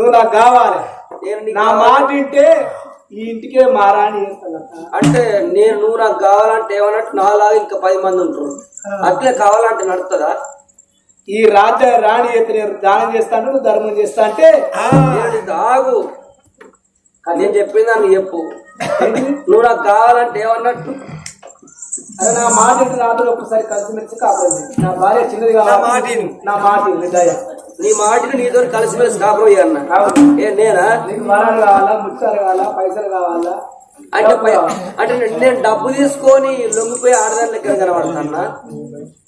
నువ్వు నాకు కావాలి. నా మాట వింటే ఈ ఇంటికే మారాని. అంటే నేను నువ్వు నాకు కావాలంటే ఏమన్నట్టు నాలాగా ఇంకా పది మంది ఉంటారు. అట్లే కావాలంటే నడుతుందా ఈ రాజ్య రాణి ఎత్తి నేను దానం చేస్తాను ధర్మం చేస్తా అంటే దాగు నేను చెప్పింది నువ్వు చెప్పు. నువ్వు నాకు కావాలంటే ఏమన్నట్టు? అరే నా మాట నాతో ఒక్కసారి కలిసిమెలిసి కాపాడు. నా భార్య చిన్నది కావాలి. నా మాట విను, దయ నీ మాటకి నీతో కలిసిమెలిసి కాపురం అన్న. ఏ నేనా? పైసలు కావాలా? అంటే అంటే నేను- డబ్బు తీసుకొని లొంగిపోయి ఆడదాని లెక్క కనబడతానా?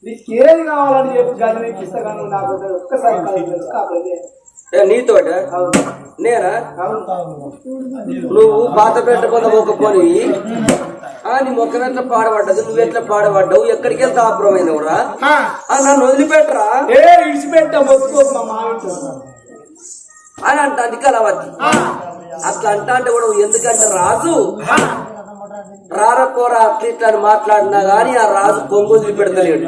నీకు ఏది కావాలని చెప్పి కానీ నీకు ఇస్తా కానీ నాకు. ఒక్కసారి నీతోట నేనా? నువ్వు పాత పెట్ట పొంద మొక్కపోని ఆ నీ మొక్క ఎట్లా పాడబడ్డదు నువ్వు ఎట్లా పాడబడ్డావు? ఎక్కడికి వెళ్తే ఆ. నన్ను వదిలిపెట్టరా? అని అంట అది కలవద్ది అట్లా అంటా అంటే కూడా ఎందుకంటే రాజు? రారపోరా అట్లా మాట్లాడినా గానీ ఆ రాజు కొంగుదిరి పెడతలేడు.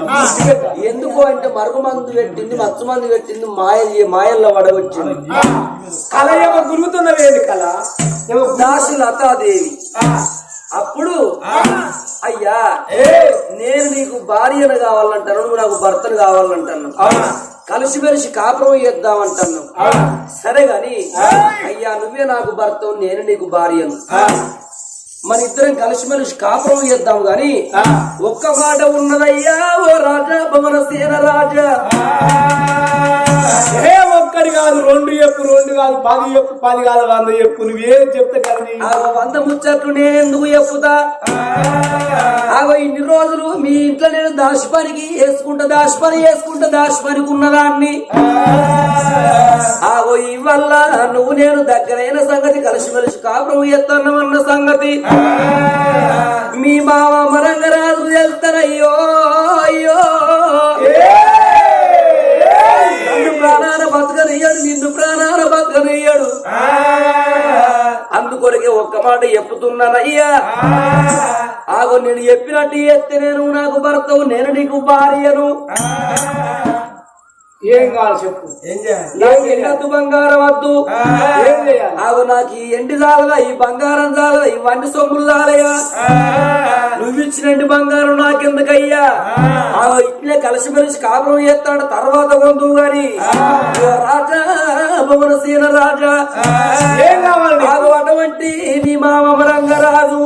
ఎందుకు అంటే మరుగు మందు పెట్టింది మత్తు మందు పెట్టింది మాయ మాయల్లో వడవచ్చింది కళ ఏమో గురుగుతున్నవేది కళ. దాసి లతాదేవి. అప్పుడు అయ్యా నేను నీకు భార్యను కావాలంటాను నువ్వు నాకు భర్తను కావాలంటాను. కలిసిమెలిసి కాపురం చేద్దామంటాను. సరే గాని అయ్యా నువ్వే నాకు భర్తవు నేను నీకు భార్యను. మన ఇద్దరం కలిసిమెలిసి కాపురం చేద్దాం గాని ఒక్క మాట ఉన్నదయ్యా ఓ రాజా భవన సేన రాజా. ఏ ఒక్కడి కాదు రెండు చెప్పు రెండు కాదు పది చెప్పు పది కాదు వంద చెప్పు నువ్వేం చెప్తా కదా వంద ముచ్చట్లు నేను ఎందుకు చెప్పుతా? ఆగో ఇన్ని రోజులు మీ ఇంట్లో నేను దాశపనికి వేసుకుంటా దాసి పని వేసుకుంటా దాసి ఉన్నదాన్ని ఆగో ఇవల్ల నువ్వు నేను దగ్గరైన సంగతి కలిసిమెలిసి కాపురం ఎత్తన్నమన్న సంగతి. మీ మామ మరంగరాజు వెళ్తారయ్యో అందుకొరకే ఒక్క మాట చెప్పుతున్నానయ్యా ఆగో నేను చెప్పినట్టు ఎత్తే నేను నాకు భర్తవు నేను నీకు భార్యను. ఏం కావాలి చెప్పు? నాకు బంగారం వద్దు. ఏం చేయాలి? నాకు ఈ ఎండి చాలదా? ఈ బంగారం చాలదా? ఈ వంటి సొమ్ములు చాలయా నువ్వు ఇచ్చినట్టు బంగారం నాకెందుకయ్యా? ఇట్లే కలిసిమెలిసి కాపురం చేస్తాడు తర్వాత కొందు గాని. రాజా భవన సీన రాజా ఏం కావాలి అటువంటి నీ మామ రంగరాజు.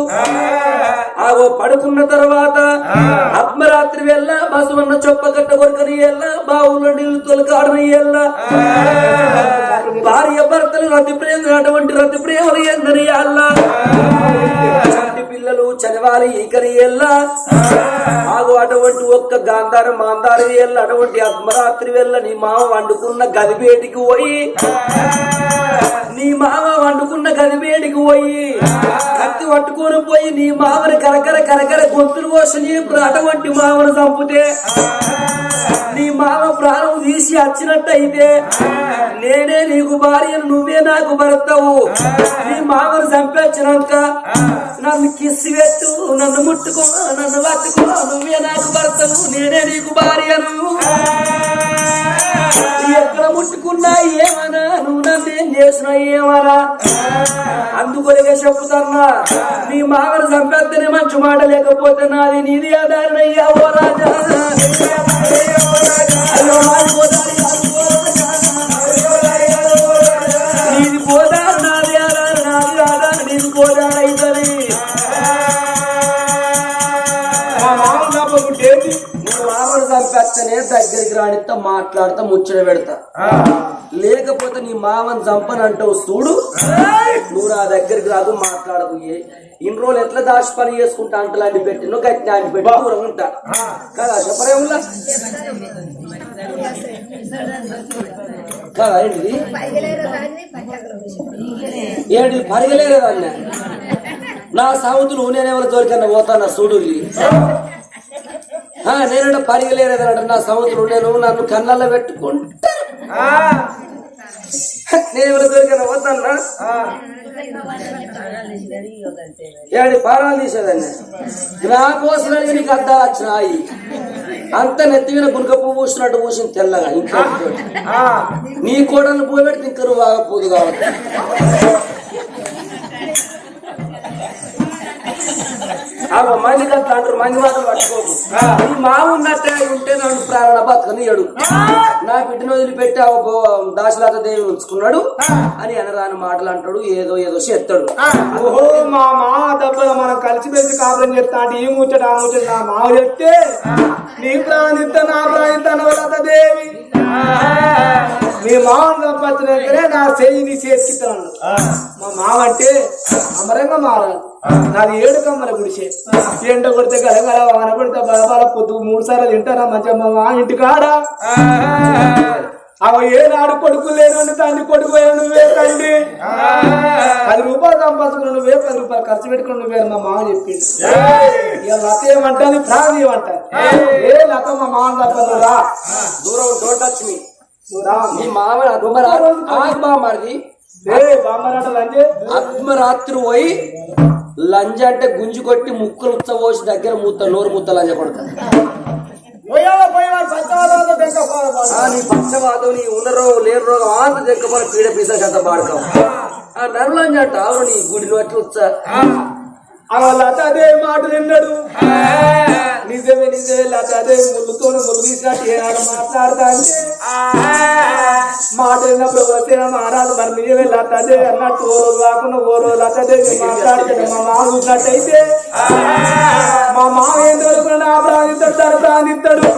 ఆగో పడుకున్న తర్వాత అర్ధరాత్రి వెళ్ళ బసవన్న చొప్ప కట్ట కొరకని వెళ్ళ బావుల్లో నీళ్ళు తొలకాడని వెళ్ళ భార్య భర్తలు రతి ప్రేమ అటువంటి రతి ప్రేమలు ఎందని అల్ల చదివాలి చనివాలి ఈకని ఎల్ల? ఆగు అటువంటి ఒక్క గాంధారం మాందారి వెళ్ళ అటువంటి అర్ధరాత్రి వెళ్ళ నీ మామ వండుకున్న గదిబేటికి పోయి నీ మామ వండుకున్న గదిబేటికి పోయి కత్తి పట్టుకొని పోయి నీ మామని కరకర కరకర గొంతులు కోసి ఇప్పుడు అటువంటి మామను చంపితే నీ మామ ప్రాణం తీసి వచ్చినట్టయితే నేనే నీకు భార్యను నువ్వే నాకు భర్తవు. నీ మామను చంపేచ్చినాక నన్ను కిస్సి పెట్టు నన్ను ముట్టుకో నన్ను పట్టుకో నువ్వే నాకు భర్తను నేనే నీకు భార్యను. ఎక్కడ ముట్టుకున్నా ఏమనా నువ్వు నన్ను ఏం చేసినా ఏమనా అందుకొనిగా చెప్పుతున్నా నీ మామను చంపేస్తేనే మంచి మాట లేకపోతే నాది నీది ఆధారణ ఓ రాజా? అయ్యో రాజు చంపేస్తేనే దగ్గరికి రానిస్తా మాట్లాడతా ముచ్చట పెడతా. లేకపోతే నీ మామని చంపని అంటావు చూడు. నువ్వు నా దగ్గరికి రాదు మాట్లాడకు ఏ- ఇన్ని రోజులు ఎట్లా దాచి పని చేసుకుంటా అంటలాంటి పెట్టినో గట్టి ఆయన పెట్టి దూరం ఉంటా. కదా చెప్పరేములా కదా ఏంటిది? ఏంటిది? పరిగలేదా నా సాగుతులు నేనెవరు జోలికన్నా పోతానా చూడు నేనంటే పరిగలేదన్నట నా సముద్రం నేను నన్ను కళ్ళల్లో పెట్టుకుంటా. నేను ఎవరు దొరికిన? ఏడు పారాలు తీసేదాన్ని. నా కోసం నీకు అద్దాలు వచ్చినాయి. అంత నెత్తి మీద గునుక పువ్వు పూసినట్టు పూసింది తెల్లగా ఇంకా నీ కోడలు పువ్వు పెడితే ఇంకా నువ్వు ఆగపోదు కాబట్టి. మంది కట్ల అంటారు మంది మాత్రం పట్టుకోకు. నీ మా ఉన్నట్టే ఉంటే నన్ను ప్రాణ బతకనియడు నా బిడ్డను వదిలిపెట్టి దాశలాత దేవి ఉంచుకున్నాడు అని అనరాని మాటలు అంటాడు ఏదో ఏదో చేస్తాడు. ఓహో మా మామ దెబ్బలు మనం కలిసి పెట్టి కాపురం చెప్తా అంటే ఈ ముచ్చట ఆ ముచ్చట నా మామ చెప్తే నీ ప్రాణిత నా ప్రాణిత నవలత దేవి. మీ మామ తప్పచ్చినాకనే నా చెయ్యి నీ చేతికిస్తాను మా మామ అంటే అమరంగా మారాలి. నాది ఏడు కమ్మల గుడిసే. ఎండ కొడితే గలగల వాన కొడితే బలబల పొద్దు మూడు సార్లు తింటారా మంచిగా మా మామ ఇంటి కాడా అవ ఏనాడు కొడుకు లేను తండ్రి కొడుకు నువ్వే తండ్రి. పది రూపాయలు సంపాదించుకుని నువ్వే పది రూపాయలు ఖర్చు పెట్టుకుని నువ్వే మా మామ చెప్పింది లత ఏమంటుంది? ప్రాణం ఏమంటారు ఏ. లత మా మామ తప్పదు రా. దూరం డోంట్ టచ్ మీ మామ ఆగు బామ్మది పోయి లంజ అంటే గుంజి కొట్టి ముక్కలు ఉచ్చబోసి దగ్గర మూత నోరు ముత్త లంజ కొడతాను నీ పక్షవాదం నీ ఉన్న రోగం లేని రోగం ఆంత దగ్గర పీడ పీస కథ పాడకావు ఆ నరులంజ అంట అవును నీ గుడిలో అట్లా వచ్చా అలా లత అదే మాట నిన్నడు నిజమే నిజమే లత అదే ముళ్ళుతో ముళ్ళు ఏనాడు మాట్లాడతా అంటే మాట విన్నప్పుడు వస్తే మారాదు మరి నిజమే లత అదే అన్నట్టు ఓ రోజు కాకుండా ఓ రోజు లత అదే మాట్లాడితే మా మామ చూసినట్టయితే మా మామ ఏం దొరుకున్నా ఆ ప్రాణిస్తాడు తన ప్రాణిస్తాడు.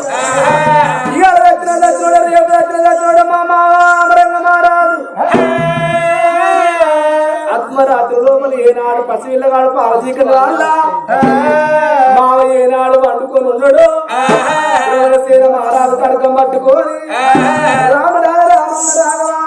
ఏనాడు పసిపిల్లగాడు పాలసీకలు వాళ్ళ మావ ఏనాడు వండుకొని ఉన్నాడు. సేన మహారాజు కడకం పట్టుకొని. రామ రామ రామ.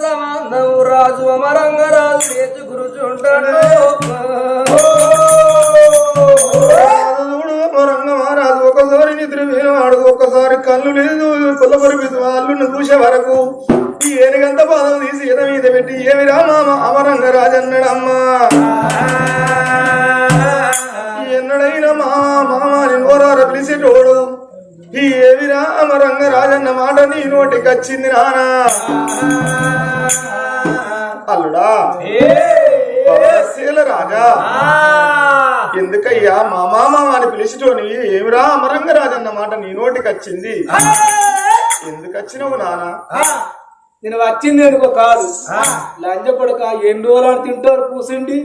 సమానం రాజు అమరంగ రాజు లేచి గురుచుంటాడు. మహారాజు ఒకసారి నిద్ర వేయవాడు ఒకసారి కళ్ళు లేదు కొల్లబరి వాళ్ళు చూసే వరకు ఈ ఏనుగంత పాదం తీసి ఈత మీద పెట్టి ఏమి రామామ అమరంగ రాజన్నడమ్మా ఎన్నడైనా మామ మామ అని నోరార పిలిచేటోడు ఈ ఏవిరా అమరంగ రాజన్న మాట నీ నోటికి వచ్చింది నానా? అల్లుడా. రాజా. ఎందుకయ్యా మా మామ అని పిలిచిటోని ఏమిరా అమరంగ రాజన్న మాట నీ నోటికి వచ్చింది? ఎందుకు వచ్చినావు నానా? నేను వచ్చింది ఎందుకో కాదు. లంజ కొడుక ఎన్ని రోజులు తింటారు కూర్చుండి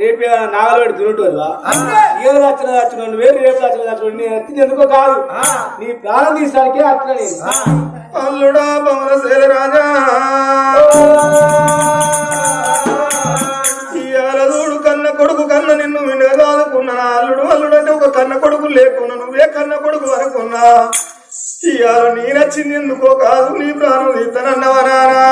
రేపు నాగలవాడి తింటారు ఏదో వచ్చిన వచ్చిన వేరు రేపు వచ్చిన వచ్చిన నేను వచ్చింది ఎందుకో కాదు. నీ ప్రాణం తీసడానికే అట్లా నేను. అల్లుడా శీల రాజా. చూడు కన్న కొడుకు కన్న నిన్ను వినగాదుకున్నా అల్లుడు అల్లుడు అంటే ఒక కన్న కొడుకు లేకున్నా నువ్వే కన్న కొడుకు అనుకున్నా. ఇవాళ నీ నచ్చింది ఎందుకో కాదు నీ ప్రాణం ఇతనన్నవనారా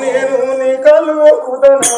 నేను నీ కళ్ళు ఒక్కుతానా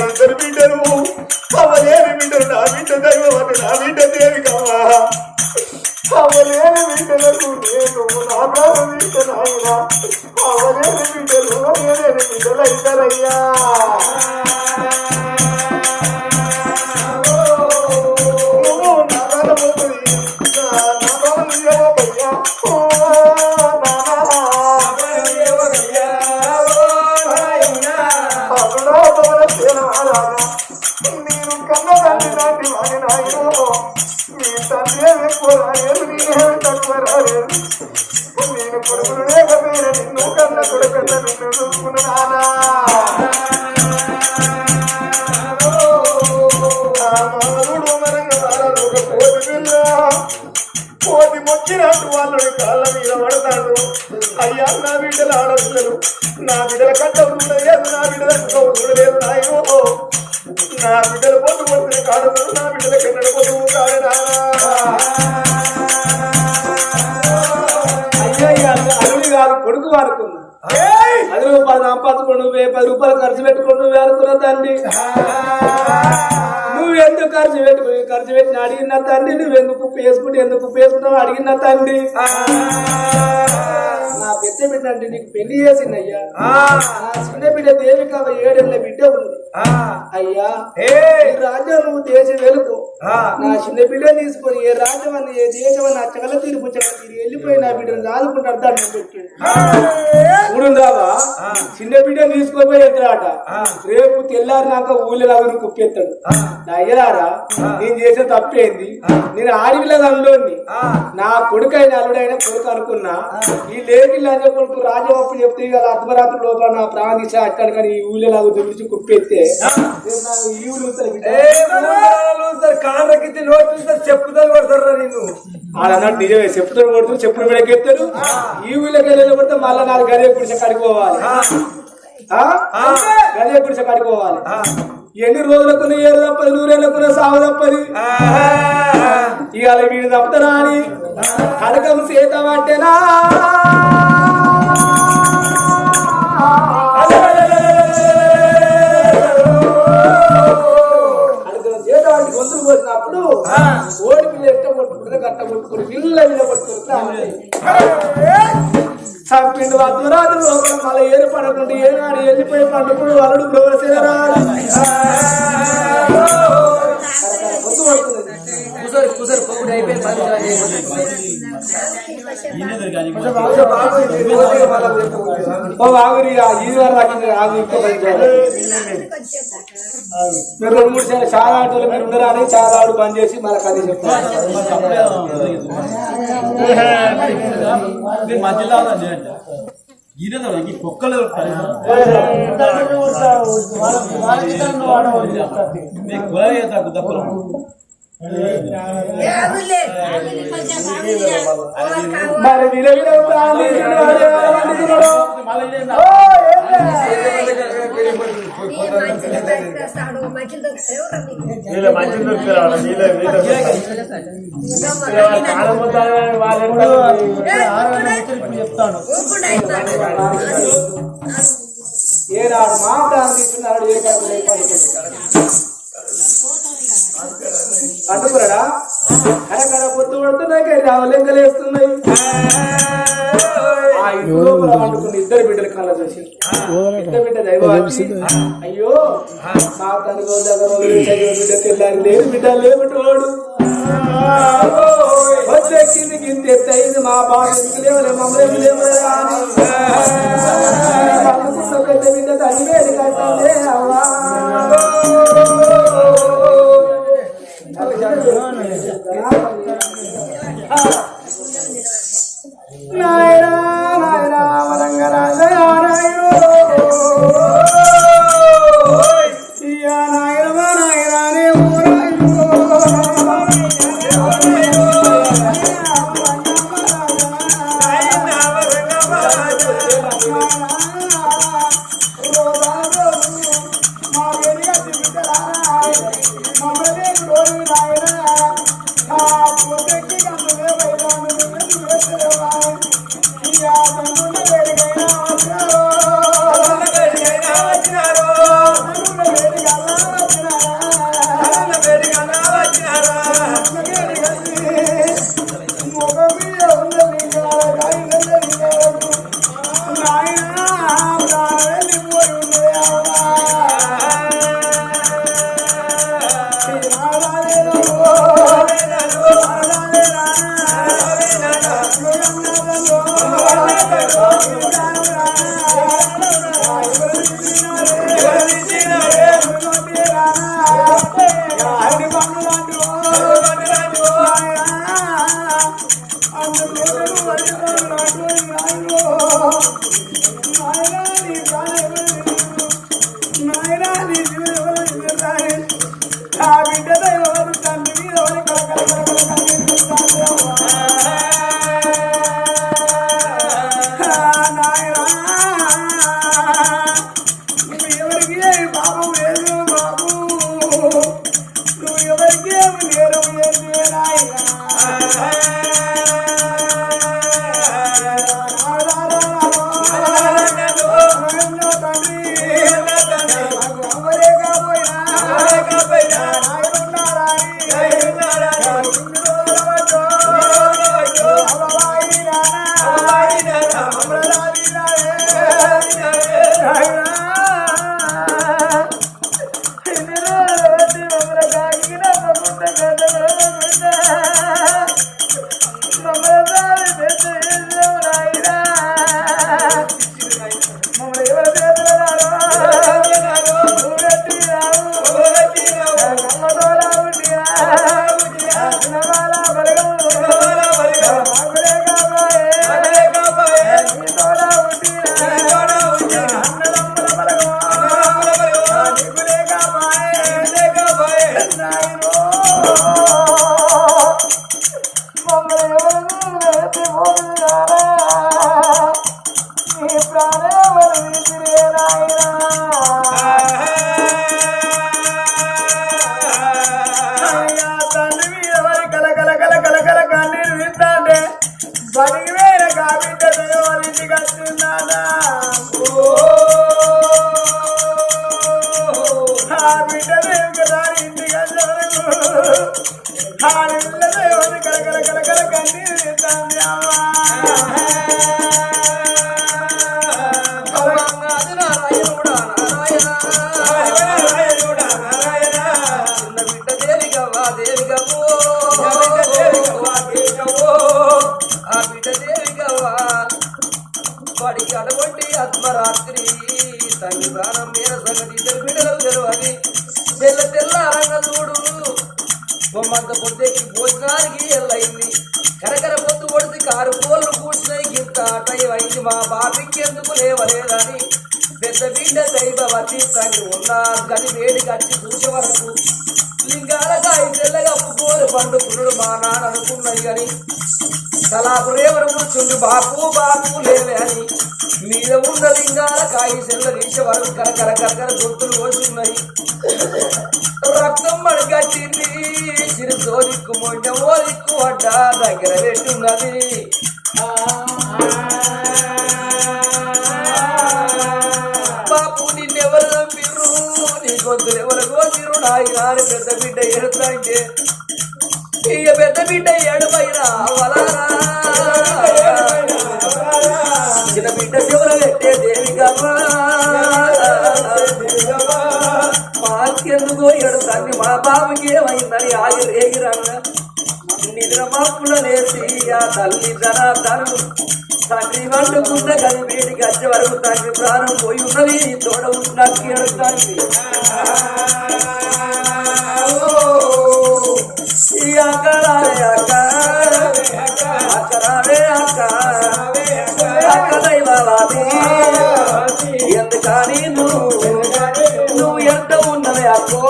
ఇద్దరు బిడ్డలు అవలేని బిడ్డలు నా బిడ్డ దైవమని నా బిడ్డ దేవి కమ్మా అవలేని బిడ్డలకు నేను నా ప్రాణ బిడ్డ అవలేని బిడ్డలు అవలేని బిడ్డలు అయితారయ్యా నా బిడ్డలు ఆడపిల్లలు నా బిడ్డల కట్ట లేదు నా బిడ్డల లేదు నాయనో. నా బిడ్డలు పొద్దు పొద్దున కాడు నా బిడ్డల కన్నడ పొద్దు కాదు అయ్యా అల్లుడి కాదు కొడుకు వాడుకున్నా పది రూపాయలు సంపాదించుకోండి నువ్వే పది రూపాయలు ఖర్చు పెట్టుకోండి నువ్వే అనుకున్న తండ్రి? నువ్వెందుకు ఖర్చు పెట్టుకో ఖర్చు పెట్టిన అడిగిన తండ్రి నువ్వెందుకు వేసుకుంటే ఎందుకు వేసుకుంటావు అడిగిన తండ్రి? నా పెద్ద బిడ్డ అంటే నీకు పెళ్ళి చేసిందయ్యా నా చిన్న బిడ్డ దేవిక ఏడేళ్ళ బిడ్డ ఉన్నది. అయ్యా ఈ రాజ్యం నువ్వు దేశం వెలుకు నా చిన్న బిడ్డ తీసుకొని ఏ రాజ్యం అని ఏ దేశం అని అచ్చగల తీర్పు తీరు వెళ్ళిపోయి నా బిడ్డను దాదుకుంటాడు దాన్ని చూడుందావా? చిన్న బిడ్డ తీసుకొని ఎత్తాడట. రేపు తెల్లారినాక ఊళ్ళో కుప్పెత్తాడు నా అయ్యలారా నేను చేసిన తప్పేంది? నేను ఆడవిల్ల దానిలోని. నా కొడుకైన అల్లుడైన కొడుకు అనుకున్నా. ఈ లేకిల్ అనే కొడుకు రాజవప్పు చెప్తే ఇక అర్ధరాత్రి లోపల నా ప్రాణ దిశ అక్కడ కానీ ఈ ఊళ్ళో నాకు తుడిచి కుప్పెత్తే నాకు. కాళ్ళకి నోట్లు చెప్పుతారు కొడతారా నిన్ను. అన్నట్టు నిజమే చెప్పుతారు కొడుతూ చెప్పులు విడకెత్తారు ఈ ఊళ్ళోకి వెళ్ళి కొడితే మళ్ళా నాలుగు గదే పుడిస కడుకోవాలి గదే పుడిస కడుకోవాలి ఎన్ని రోజులకు ఏరు తప్పది నూరేళ్ళకు సాగు తప్పది. ఇవాళ వీడు తప్పుతారా అని? కడకం సీత పట్టెనా గొంతులు పోసినప్పుడు ఓడి పిల్ల ఎట్ట కొట్టుకుంటే గట్ట కొట్టుకుని పిల్ల మీద చంపిండు అర్ధరాత్రి మళ్ళీ ఏరు పడకుండా ఏనాడు వెళ్ళిపోయి పండుకుడు అల్లుడు బ్రోసేరా కూసరు కూసరు పొగుడు అయిపోయి. ఓ ఆగురి ఆ ఈ వారు రాకింది ఆగు ఇంకో. మీరు రెండు మూడు చాలా ఆటోలు మీరు ఉండరాని చాలా ఆడు బంద్ చేసి మన కథ చెప్తారు. మధ్యలో ఈ కుక్కలు మరి ఏ తీసుకున్నాడు ఏ కాదు కరకర పడుతున్నాయి రావలింకలు వేస్తున్నాయి ఆ ఇద్దరు బిడ్డలు కళ్ళ చూసి. అయ్యో మా తన రోజు దగ్గర బిడ్డ తెల్లారి లేదు బిడ్డ లేబట్టోడు వచ్చేసింది గింత ఎత్తయింది మా బాధ ఎందుకు లేవలే మమ్మల్ని లేవలే అని పెద్ద బిడ్డ తల్లి వేడి కట్టాలే అవ్వా నాయనా నాయనా అది వేడి కట్టి చూసే వరకు. లింగాల కాయ తెల్లగా పువ్వులు పండుకున్నాడు మా నాన్న అనుకున్నది కానీ తలాకు రేవరు కూర్చుంది బాపు బాపు లేవే అని. మీద ఉన్న లింగాల కాయ తెల్ల తీసే వరకు కరకర కరకర గొంతులు కోసున్నాయి రక్తం మడిగట్టింది చిరు సోదిక్కు మొండ ఓదిక్కు దిక్కు దగ్గర పెట్టున్నది ఆ. నీ గొంతులు ఎవరు కోసిరు నాయన పెద్ద బిడ్డ ఎడుతుంటే ఇక పెద్ద బిడ్డ ఎడమైనా వలారా. చిన్న బిడ్డ శివర పెట్టే దేవి మాకెందుకో ఎడుతాన్ని మా బాబుకి ఏమైందని ఆయన రేగిరంగా నిద్ర మాపుల లేచి ఆ తల్లి ధన ధనం తండ్రి వండుకున్న కది వీటికి వచ్చే వరకు తండ్రి ప్రాణం పోయి ఉన్నది. తోడ నాకు ఎడుతాంది ఈ అక్క. అక్కడారే అక్క. అక్క దైవాది ఎందుకని నువ్వు? నువ్వు ఎంత ఉన్నది అక్కో?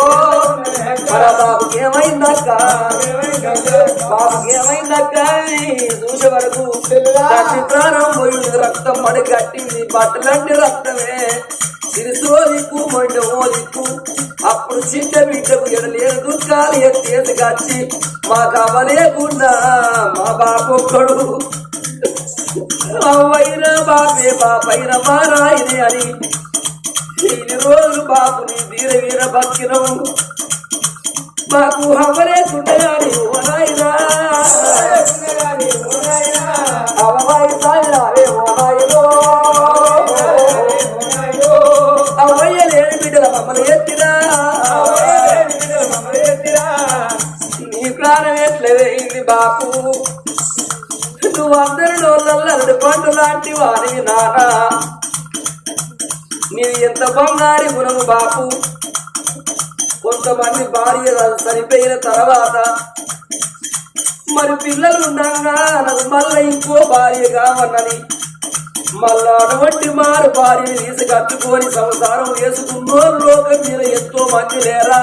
భాగ్యమైన ఏమైందక్క చూసే వరకు తల్లి ప్రాణం పోయింది రక్తం మడి కట్టింది బట్టలంటే రక్తమే. సిరిసో దిక్కు మొండమో దిక్కు అప్పుడు చిన్న బిడ్డకు ఎడలేని దుఃఖాలు ఎత్తేసి కచ్చి మాకు అవ్వలేకుండా మా బాపొక్కడు అవ్వైన బాపే బాపైన మా రాయిని అని. ఇన్ని రోజులు బాపుని వీర వీర భక్తిరం మాకు అవ్వలేకుండా కానీ ఓ నాయనా సాయిరావే ఓ నాయనో లేని బిడ్డల మమ్మల్ని నీ ప్రాణం ఎట్లే బాపు? నువ్వు అందరిలో పండు లాంటి వారి నానా. నీవు ఎంత బంగారి గుణము బాపు? కొంతమంది భార్య చనిపోయిన తర్వాత మరి పిల్లలు ఉండగా నాకు మళ్ళీ ఇంకో భార్య కావన్నని మళ్ళా అటువంటి మారు భార్యని తీసుకట్టుకొని సంసారం వేసుకున్నో లోకం మీద ఎంతో మంది లేరా?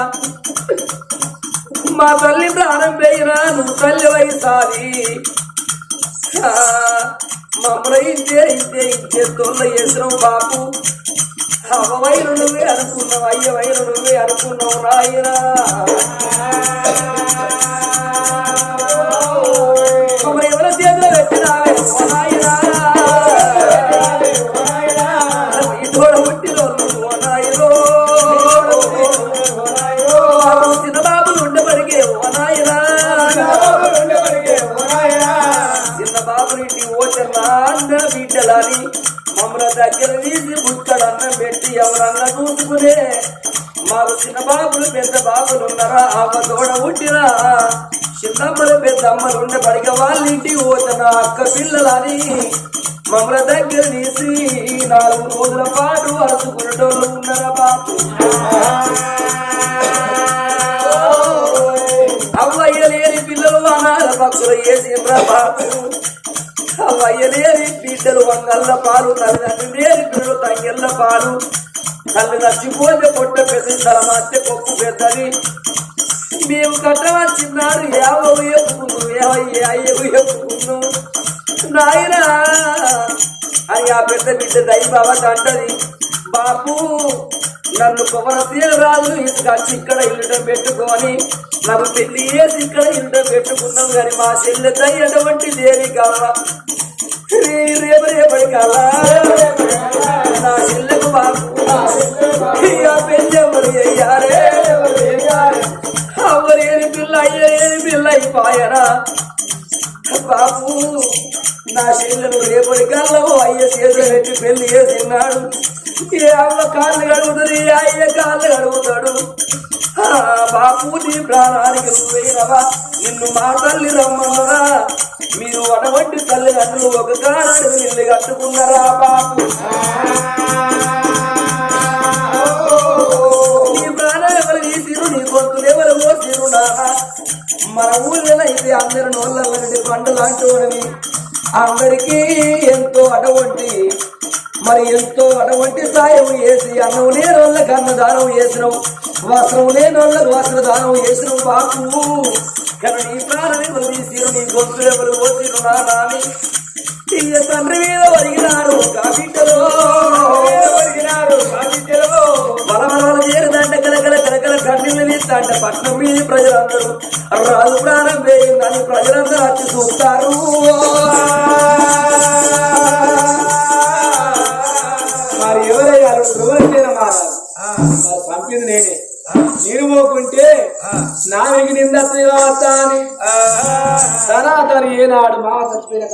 మా తల్లి ప్రాణం పోయినా నువ్వు తల్లి వయసాది మమ్మల్ని ఇద్దే ఇద్దే ఇద్దే తొల్ల చేసినావు బాపు. అవవైలు నువ్వే అనుకున్నావు అయ్యవైలు నువ్వే అనుకున్నావు నాయనా. చిన్న బాబులు పెద్ద బాబులు ఉన్నారా? అమ్మ తోడ పుట్టినా చిన్నమ్మలు పెద్దమ్మలు ఉండే పడిక వాళ్ళ పోతున్నా అక్క పిల్లలని మమ్మల దగ్గర తీసి నాలుగు రోజుల పాటు అరుచుకునేటోళ్ళు ఉన్నారా బాబు? అవ్వయ్య లేని పిల్లలు అనాల పక్షులు వేసిండ్రా బాబు. అవ్వయ్య లేని బిడ్డలు వంగల్ల పాలు తల్లిదండ్రులు లేని పిల్లలు తంగెల్ల పాలు. కళ్ళు నచ్చిపోతే పొట్ట పెద్ద తలమాస్తే పప్పు పెద్దది. మేము కట్టవచ్చిన్నారు యావో ఎప్పుకును అయ్యవు ఎప్పుకును నాయనా అని ఆ పెద్ద బిడ్డ దై బాబా అంటది. బాపు నన్ను కొమరసీల రాజు ఇక్కడ ఇల్లుటం పెట్టుకొని నాకు పెళ్ళి చేసి ఇక్కడ ఇల్లుటం పెట్టుకున్నాం కానీ మా చెల్లె దై దేని దేవి కావా నా పిల్ల అయ్యేని పిల్ల అయిపోయారా బాబు నా చెల్లెలు రేపటి కల్లా అయ్య చేతులు పెళ్ళి చేసినాడు ఏ అమ్మ కాళ్ళు గడుగుతుంది అయ్య కాళ్ళు గడుగుతాడు బాపు నీ ప్రాణానికి నువ్వేనవా? నిన్ను మా తల్లి రమ్మన్నదా మీరు అటువంటి తల్లిదండ్రులు ఒక కారణం నిన్ను కట్టుకున్నారా బాపు నీ ప్రాణం ఎవరు తీసిరు నీ గొంతులు ఎవరు మోసిరు మన ఊళ్ళో అయితే అందరి నోళ్ళ పంటలాంటి అందరికీ ఎంతో అటువంటి మరి ఎంతో అటువంటి సాయం వేసి అన్నం లేని వాళ్ళకి అన్నదానం చేసినావు వస్త్రం లేని వాళ్ళకి వస్త్రదానం చేసిన బాపు కానీ నీ ప్రాణం ఎవరు తీసిరు నీ గొంతులు ఎవరు పోసిరు నాన్న అని ఇక తండ్రి మీద వరిగినారు కాబిడ్డలో వరిగినారు కాబిడ్డలో బలబలాలు చేరుదంట కలకల కలకల కన్నీళ్ళు తీస్తాంట పట్నం మీద ప్రజలందరూ. రాజు ప్రాణం వేయిందని ప్రజలందరూ వచ్చి చూస్తారు. మరి ఎవరయ్యారు ఎవరైతే మారారు. మరి నేనే. నేను పోకుంటే నా వెగి నిందత్తుగా వస్తా అని సనాతని ఏనాడు మా చచ్చిపోయిన